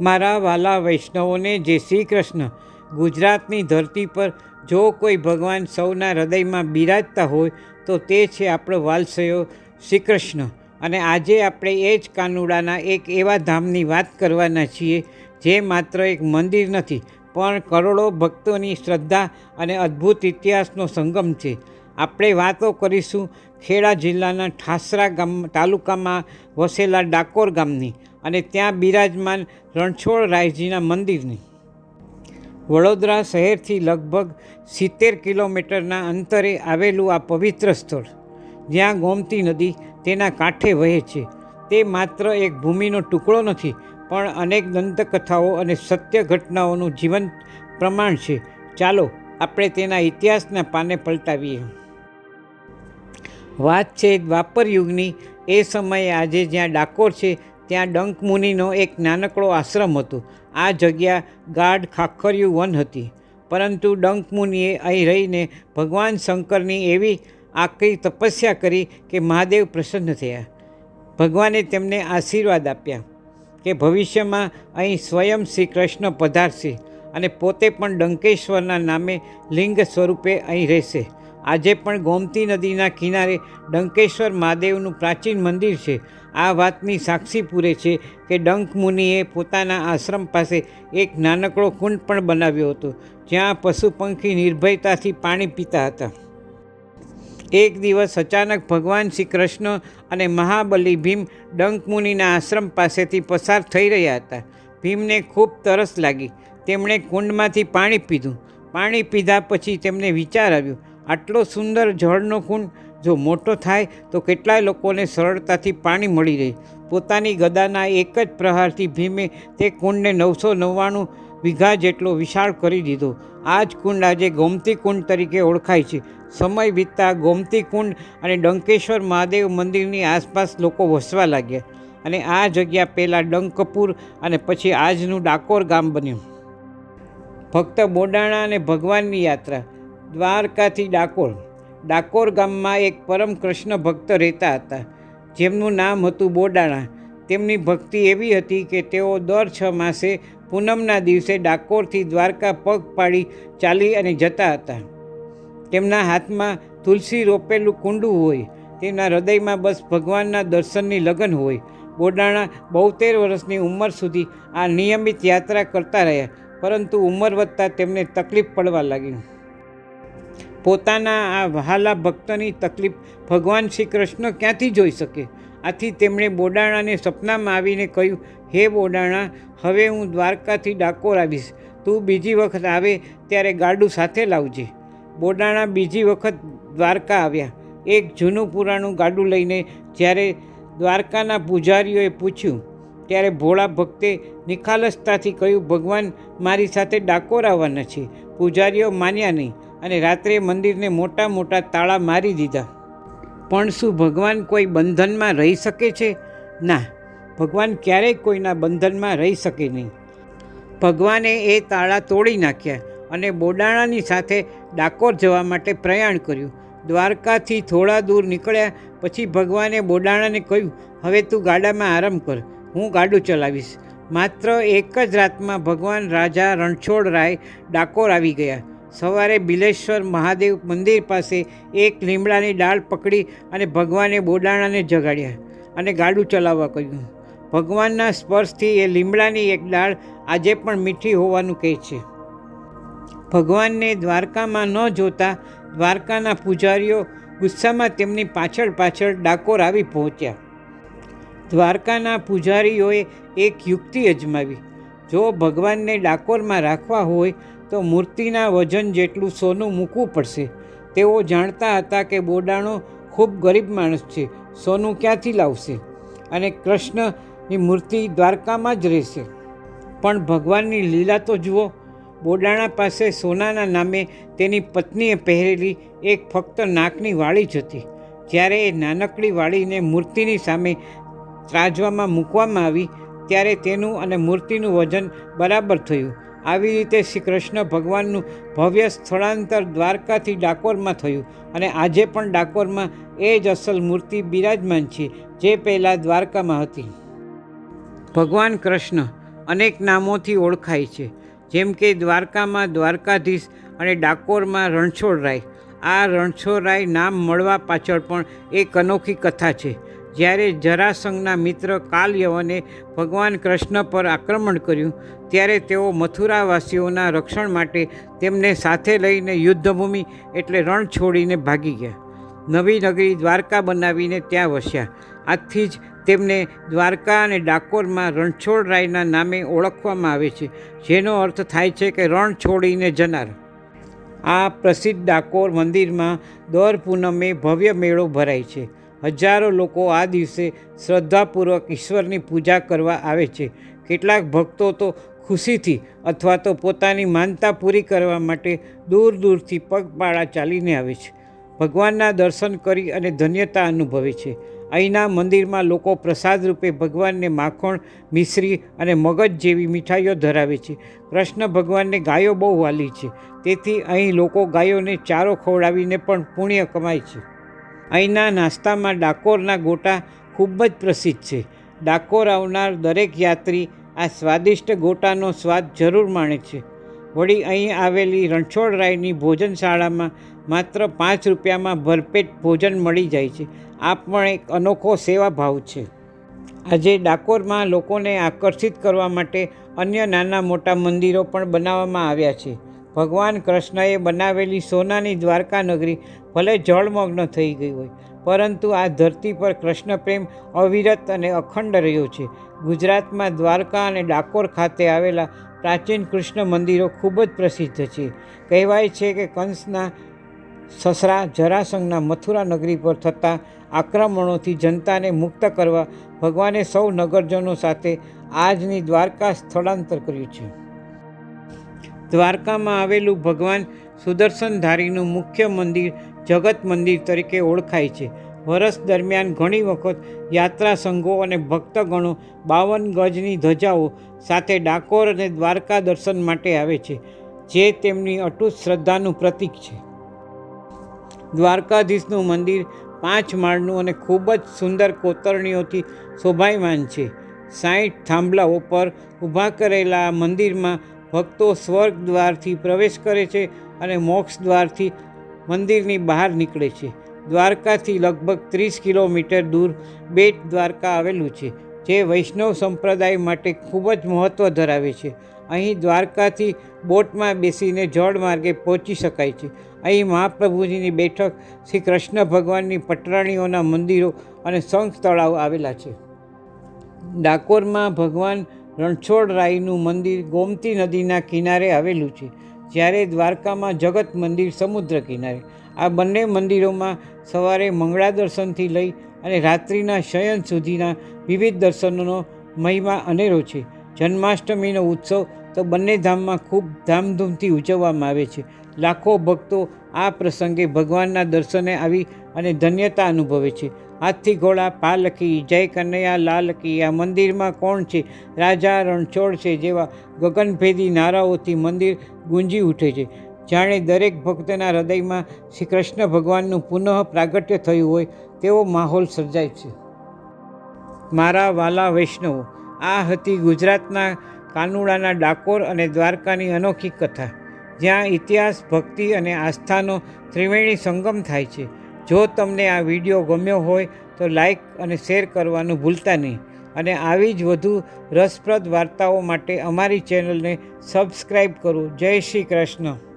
મારા વાલા વૈષ્ણવોને જે શ્રી કૃષ્ણ ગુજરાતની ધરતી પર જો કોઈ ભગવાન સૌના હૃદયમાં બિરાજતા હોય, તો તે છે આપણો વાલસયો શ્રી કૃષ્ણ અને આજે આપણે એ જ કાનુડાના એક એવા ધામની વાત કરવાના છીએ, જે માત્ર એક મંદિર નથી, પણ કરોડો ભક્તોની શ્રદ્ધા અને અદ્ભુત ઇતિહાસનો સંગમ છે. આપણે વાતો કરીશું ખેડા જિલ્લાના ઠાસરા ગામ, તાલુકામાં વસેલા ડાકોર ગામની. અને ત્યાં બિરાજમાન રણછોડ રાયજીના મંદિરની. વડોદરા શહેરથી લગભગ સિત્તેર કિલોમીટરના અંતરે આવેલું આ પવિત્ર સ્થળ, જ્યાં ગોમતી નદી તેના કાંઠે વહે છે. તે માત્ર એક ભૂમિનો ટુકડો નથી, પણ અનેક દંતકથાઓ અને સત્ય ઘટનાઓનું જીવંત પ્રમાણ છે. ચાલો, આપણે તેના ઇતિહાસના પાને પલટાવીએ. વાત છે દ્વાપર યુગની એ સમયે આજે જ્યાં ડાકોર છે ત્યાં ડંક મુનિનો એક નાનકડો આશ્રમ હતો. આ જગ્યા ગાઢ ખાખરિયું વન હતી. પરંતુ ડંક મુનિએ અહીં રહીને ભગવાન શંકરની એવી આકરી તપસ્યા કરી કે મહાદેવ પ્રસન્ન થયા. ભગવાને તેમને આશીર્વાદ આપ્યા કે ભવિષ્યમાં અહીં સ્વયં શ્રી કૃષ્ણ પધારશે અને પોતે પણ ડંકેશ્વરના નામે લિંગ સ્વરૂપે અહીં રહેશે. આજે પણ ગોમતી નદીના કિનારે ડંકેશ્વર મહાદેવનું પ્રાચીન મંદિર છે. આ વાતની સાક્ષી પૂરે છે કે ડંક મુનિએ પોતાના આશ્રમ પાસે એક નાનકડો કુંડ પણ બનાવ્યો હતો, જ્યાં પશુ પંખી નિર્ભયતાથી પાણી પીતા હતા. એક દિવસ અચાનક ભગવાન શ્રી કૃષ્ણ અને મહાબલી ભીમ ડંક મુનિના આશ્રમ પાસેથી પસાર થઈ રહ્યા હતા. ભીમને ખૂબ તરસ લાગી. તેમણે કુંડમાંથી પાણી પીધું. પાણી પીધા પછી તેમને વિચાર આવ્યો આટલો સુંદર જળનો કુંડ જો મોટો થાય તો કેટલાય લોકોને સરળતાથી પાણી મળી રહે. પોતાની ગદાના એક જ પ્રહારથી ભીમે તે કુંડને નવસો નવ્વાણું વીઘા જેટલો વિશાળ કરી દીધો. આ જ કુંડ આજે ગોમતી કુંડ તરીકે ઓળખાય છે. સમય વીતતા ગોમતી કુંડ અને ડંકેશ્વર મહાદેવ મંદિરની આસપાસ લોકો વસવા લાગ્યા અને આ જગ્યા પહેલાં ડંકપુર અને પછી આજનું ડાકોર ગામ બન્યું. ફક્ત બોડાણા અને ભગવાનની યાત્રા. દ્વારકાથી ડાકોર. ડાકોર ગામમાં એક પરમ કૃષ્ણ ભક્ત રહેતા હતા. જેમનું નામ હતું બોડાણા. તેમની ભક્તિ એવી હતી કે તેઓ દર છ માસે પૂનમના દિવસે ડાકોરથી દ્વારકા પગ પાડી ચાલી અને જતા હતા. તેમના હાથમાં તુલસી રોપેલું કુંડું હોય, તેમના હૃદયમાં બસ ભગવાનના દર્શનની લગન હોય. બોડાણા બોતેર વર્ષની ઉંમર સુધી આ નિયમિત યાત્રા કરતા રહ્યા, પરંતુ ઉંમર વધતા તેમને તકલીફ પડવા લાગી. પોતાના આ વહાલા ભક્તની તકલીફ ભગવાન શ્રી કૃષ્ણ ક્યાંથી જોઈ શકે? આથી તેમણે બોડાણાને સપનામાં આવીને કહ્યું, હે બોડાણા, હવે હું દ્વારકાથી ડાકોર આવીશ. તું બીજી વખત આવે ત્યારે ગાડું સાથે લાવજે. બોડાણા બીજી વખત દ્વારકા આવ્યા. એક જૂનું પુરાણું ગાડું લઈને જ્યારે દ્વારકાના પૂજારીઓએ પૂછ્યું, ત્યારે ભોળા ભક્તે નિખાલસતાથી કહ્યું, ભગવાન મારી સાથે ડાકોર આવવાના છે. પૂજારીઓ માન્યા નહીં. અને રાત્રે મંદિરને મોટા મોટા તાળા મારી દીધા. પણ શું ભગવાન કોઈ બંધનમાં રહી શકે છે? ના, ભગવાન ક્યારેય કોઈના બંધનમાં રહી શકે નહીં. ભગવાને એ તાળા તોડી નાખ્યા અને બોડાણાની સાથે ડાકોર જવા માટે પ્રયાણ કર્યું. દ્વારકાથી થોડા દૂર નીકળ્યા પછી ભગવાને બોડાણાને કહ્યું, હવે તું ગાડામાં આરામ કર, હું ગાડું ચલાવીશ. માત્ર એક જ રાતમાં ભગવાન રાજા રણછોડ રાય ડાકોર આવી ગયા. સવારે બિલેશ્વર મહાદેવ મંદિર પાસે એક લીમડાની ડાળ પકડી અને ભગવાને બોડાણાને જગાડ્યા અને ગાડું ચલાવવા કહ્યું. ભગવાનના સ્પર્શથી એ લીમડાની એક ડાળ આજે પણ મીઠી હોવાનું કહે છે. ભગવાનને દ્વારકામાં ન જોતા દ્વારકાના પૂજારીઓ ગુસ્સામાં તેમની પાછળ પાછળ ડાકોર આવી પહોંચ્યા. દ્વારકાના પૂજારીઓએ એક યુક્તિ અજમાવી. જો ભગવાનને ડાકોરમાં રાખવા હોય તો મૂર્તિના વજન જેટલું સોનું મૂકવું પડશે. તેઓ જાણતા હતા કે બોડાણો ખૂબ ગરીબ માણસ છે, સોનું ક્યાંથી લાવશે? અને કૃષ્ણની મૂર્તિ દ્વારકામાં જ રહેશે. પણ ભગવાનની લીલા તો જુઓ, બોડાણા પાસે સોનાના નામે તેની પત્નીએ પહેરેલી એક ફક્ત નાકની વાળી જ હતી. જ્યારે એ નાનકડી વાળીને મૂર્તિની સામે ત્રાજવામાં મૂકવામાં આવી, ત્યારે તેનું અને મૂર્તિનું વજન બરાબર થયું. આવી રીતે શ્રી કૃષ્ણ ભગવાનનું ભવ્ય સ્થળાંતર દ્વારકાથી ડાકોરમાં થયું અને આજે પણ ડાકોરમાં એ જ અસલ મૂર્તિ બિરાજમાન છે, જે પહેલાં દ્વારકામાં હતી. ભગવાન કૃષ્ણ અનેક નામોથી ઓળખાય છે, જેમ કે દ્વારકામાં દ્વારકાધીશ અને ડાકોરમાં રણછોડરાય. આ રણછોડરાય નામ મળવા પાછળ પણ એક અનોખી કથા છે. જ્યારે જરાસંઘના મિત્ર કાલયવને ભગવાન કૃષ્ણ પર આક્રમણ કર્યું, ત્યારે તેઓ મથુરાવાસીઓના રક્ષણ માટે તેમને સાથે લઈને યુદ્ધભૂમિ એટલે રણ છોડીને ભાગી ગયા. નવી નગરી દ્વારકા બનાવીને ત્યાં વસ્યા. આજથી જ તેમને દ્વારકા અને ડાકોરમાં રણછોડ રાયના નામે ઓળખવામાં આવે છે, જેનો અર્થ થાય છે કે રણ છોડીને જનાર. આ પ્રસિદ્ધ ડાકોર મંદિરમાં દર પૂનમે ભવ્ય મેળો ભરાય છે. હજારો લોકો આ દિવસે શ્રદ્ધાપૂર્વક ઈશ્વરની પૂજા કરવા આવે છે. કેટલાક ભક્તો તો ખુશીથી અથવા તો પોતાની માનતા પૂરી કરવા માટે દૂર દૂરથી પગપાળા ચાલીને આવે છે. ભગવાનના દર્શન કરી અને ધન્યતા અનુભવે છે. અહીંના મંદિરમાં લોકો પ્રસાદ રૂપે ભગવાનને માખણ, મિશ્રી અને મગજ જેવી મીઠાઈઓ ધરાવે છે. કૃષ્ણ ભગવાનને ગાયો બહુ વાલી છે. તેથી અહીં લોકો ગાયોને ચારો ખવડાવીને પણ પુણ્ય કમાય છે. અહીંના નાસ્તામાં ડાકોરના ગોટા ખૂબ જ પ્રસિદ્ધ છે. ડાકોર આવનાર દરેક યાત્રી આ સ્વાદિષ્ટ ગોટાનો સ્વાદ જરૂર માણે છે. વળી અહીં આવેલી રણછોડરાયની ભોજનશાળામાં માત્ર પાંચ રૂપિયામાં ભરપેટ ભોજન મળી જાય છે. આ પણ એક અનોખો સેવા ભાવ છે. આજે ડાકોરમાં લોકોને આકર્ષિત કરવા માટે અન્ય નાના મોટા મંદિરો પણ બનાવવામાં આવ્યા છે. ભગવાન કૃષ્ણએ બનાવેલી સોનાની દ્વારકા નગરી ભલે જળમગ્ન થઈ ગઈ હોય, પરંતુ આ ધરતી પર કૃષ્ણ પ્રેમ અવિરત અને અખંડ રહ્યો છે. ગુજરાતમાં દ્વારકા અને ડાકોર ખાતે આવેલા પ્રાચીન કૃષ્ણ મંદિરો ખૂબ જ પ્રસિદ્ધ છે. કહેવાય છે કે કંસના સસરા જરાસંઘના મથુરા નગરી પર થતા આક્રમણોથી જનતાને મુક્ત કરવા ભગવાને સૌ નગરજનો સાથે આજની દ્વારકા સ્થળાંતર કર્યું છે. દ્વારકામાં આવેલું ભગવાન સુદર્શનધારીનું મુખ્ય મંદિર જગત મંદિર તરીકે ઓળખાય છે. વર્ષ દરમિયાન ઘણી વખત યાત્રા સંઘો અને ભક્તગણો બાવન ગજની ધજાઓ સાથે ડાકોર અને દ્વારકા દર્શન માટે આવે છે, જે તેમની અટૂટ શ્રદ્ધાનું પ્રતીક છે. દ્વારકાધીશનું મંદિર પાંચ માળનું અને ખૂબ જ સુંદર કોતરણીઓથી શોભાયમાન છે. સાઠ થાંભલાઓ પર ઊભા કરેલા મંદિરમાં ભક્તો સ્વર્ગ દ્વારથી પ્રવેશ કરે છે અને મોક્ષ દ્વારથી મંદિરની બહાર નીકળે છે. દ્વારકાથી લગભગ ત્રીસ કિલોમીટર દૂર બેટ દ્વારકા આવેલું છે, જે વૈષ્ણવ સંપ્રદાય માટે ખૂબ જ મહત્ત્વ ધરાવે છે. અહીં દ્વારકાથી બોટમાં બેસીને જળ માર્ગે પહોંચી શકાય છે. અહીં મહાપ્રભુજીની બેઠક શ્રી કૃષ્ણ ભગવાનની પટરાણીઓના મંદિરો અને શંખ તળાવ આવેલા છે. ડાકોરમાં ભગવાન રણછોડરાયનું મંદિર ગોમતી નદીના કિનારે આવેલું છે, જ્યારે દ્વારકામાં જગત મંદિર સમુદ્ર કિનારે. આ બંને મંદિરોમાં સવારે મંગળા દર્શનથી લઈ અને રાત્રિના શયન સુધીના વિવિધ દર્શનોનો મહિમા અનેરો છે. જન્માષ્ટમીનો ઉત્સવ તો બંને ધામમાં ખૂબ ધામધૂમથી ઉજવવામાં આવે છે. લાખો ભક્તો આ પ્રસંગે ભગવાનના દર્શને આવી અને ધન્યતા અનુભવે છે. હાથથી ઘોડા પાલકી જય કનૈયા લાલકી આ મંદિરમાં કોણ છે? રાજા રણછોડ છે જેવા ગગનભેદી નારાઓથી મંદિર ગુંજી ઉઠે છે. જાણે દરેક ભક્તના હૃદયમાં શ્રી કૃષ્ણ ભગવાનનું પુનઃ પ્રાગટ્ય થયું હોય તેવો માહોલ સર્જાય છે. મારા વાલા વૈષ્ણવો, આ હતી ગુજરાતના કાનુડાના ડાકોર અને દ્વારકાની અનોખી કથા, જ્યાં ઇતિહાસ, ભક્તિ અને આસ્થાનો ત્રિવેણી સંગમ થાય છે. જો તમને આ વીડિયો ગમ્યો હોય તો લાઈક અને શેર કરવાનું ભૂલતા નહીં. અને આવી જ વધુ રસપ્રદ વાર્તાઓ માટે અમારી ચેનલને સબસ્ક્રાઈબ કરો. જય શ્રી કૃષ્ણ.